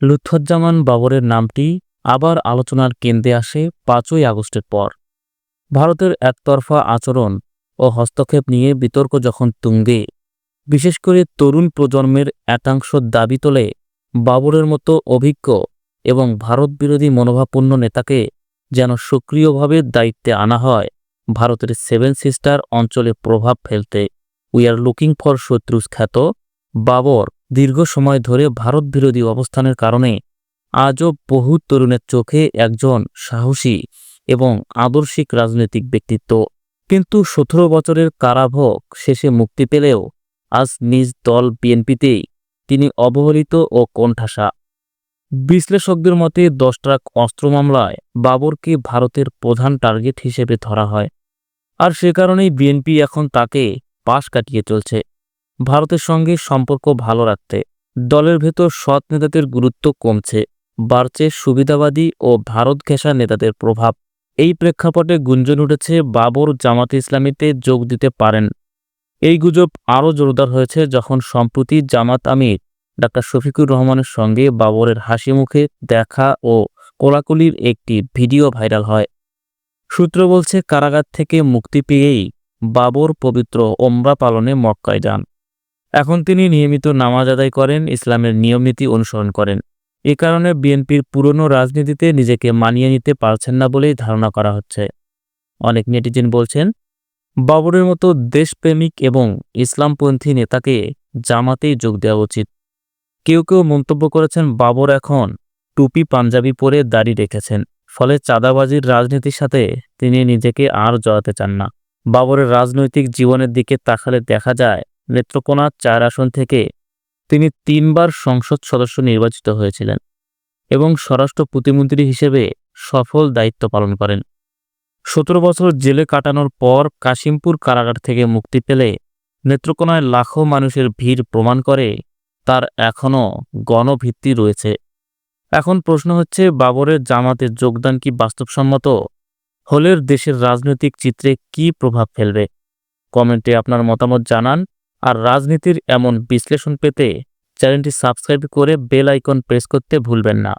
লুৎফুজ্জামান বাবরের নামটি আবার আলোচনার কেন্দ্রে আসে পাঁচই আগস্টের পর। ভারতের একতরফা আচরণ ও হস্তক্ষেপ নিয়ে বিতর্ক যখন তুঙ্গে, বিশেষ করে তরুণ প্রজন্মের একাংশ দাবি তোলে বাবরের মতো অভিজ্ঞ এবং ভারতবিরোধী মনোভাবপূর্ণ নেতাকে যেন সক্রিয়ভাবে দায়িত্বে আনা হয় ভারতের সেভেন সিস্টার অঞ্চলে প্রভাব ফেলতে। উই আর লুকিং ফর শত্রুস খ্যাত বাবর দীর্ঘ সময় ধরে ভারত বিরোধী অবস্থানের কারণে আজও বহু তরুণের চোখে একজন সাহসী এবং আদর্শিক রাজনৈতিক ব্যক্তিত্ব। কিন্তু সতেরো বছরের কারাভোগ শেষে মুক্তি পেলেও আজ নিজ দল বিএনপিতেই তিনি অবহেলিত ও কোণঠাসা। বিশ্লেষকদের মতে দশ ট্রাক অস্ত্র মামলায় বাবরকে ভারতের প্রধান টার্গেট হিসেবে ধরা হয়। আর সে কারণেই বিএনপি এখন তাকে পাশ কাটিয়ে চলছে। ভারতের সঙ্গে সম্পর্ক ভালো রাখতে দলের ভেতর সৎ নেতাদের গুরুত্ব কমছে, বাড়ছে সুবিধাবাদী ও ভারত ঘেঁষা নেতাদের প্রভাব। এই প্রেক্ষাপটে গুঞ্জন উঠেছে বাবর জামাত ইসলামীতে যোগ দিতে পারেন। এই গুজব আরও জোরদার হয়েছে যখন সম্প্রতি জামাত আমির ডাক্তার শফিকুর রহমানের সঙ্গে বাবরের হাসি মুখে দেখা ও কোলাকুলির একটি ভিডিও ভাইরাল হয়। সূত্র বলছে, কারাগার থেকে মুক্তি পেয়েই বাবর পবিত্র ওমরা পালনে মক্কায় যান। এখন তিনি নিয়মিত নামাজ আদায় করেন, ইসলামের নিয়মনীতি অনুসরণ করেন। এ কারণে বিএনপির পুরনো রাজনীতিতে নিজেকে মানিয়ে নিতে পারছেন না বলেই ধারণা করা হচ্ছে। অনেক নেটিজেন বলছেন, বাবরের মতো দেশপ্রেমিক এবং ইসলামপন্থী নেতাকে জামাতেই যোগ দেওয়া উচিত। কেউ কেউ মন্তব্য করেছেন, বাবর এখন টুপি, পাঞ্জাবি পরে দাড়ি রেখেছেন। ফলে চাঁদাবাজির রাজনীতির সাথে তিনি নিজেকে আর জড়াতে চান না। বাবরের রাজনৈতিক জীবনের দিকে তাকালে দেখা যায় নেত্রকোনা চার আসন থেকে তিনি তিনবার সংসদ সদস্য নির্বাচিত হয়েছিলেন এবং স্বরাষ্ট্র প্রতিমন্ত্রী হিসেবে সফল দায়িত্ব পালন করেন। সতেরো বছর জেলে কাটানোর পর কাশিমপুর কারাগার থেকে মুক্তি পেলে নেত্রকোনায় লাখো মানুষের ভিড় প্রমাণ করে তার এখনও গণভিত্তি রয়েছে। এখন প্রশ্ন হচ্ছে, বাবরের জামাতে যোগদান কি বাস্তবসম্মত? হলের দেশের রাজনৈতিক চিত্রে কি প্রভাব ফেলবে? কমেন্টে আপনার মতামত জানান। আর রাজনীতির এমন বিশ্লেষণ পেতে চ্যানেলটি সাবস্ক্রাইব করে বেল আইকন প্রেস করতে ভুলবেন না।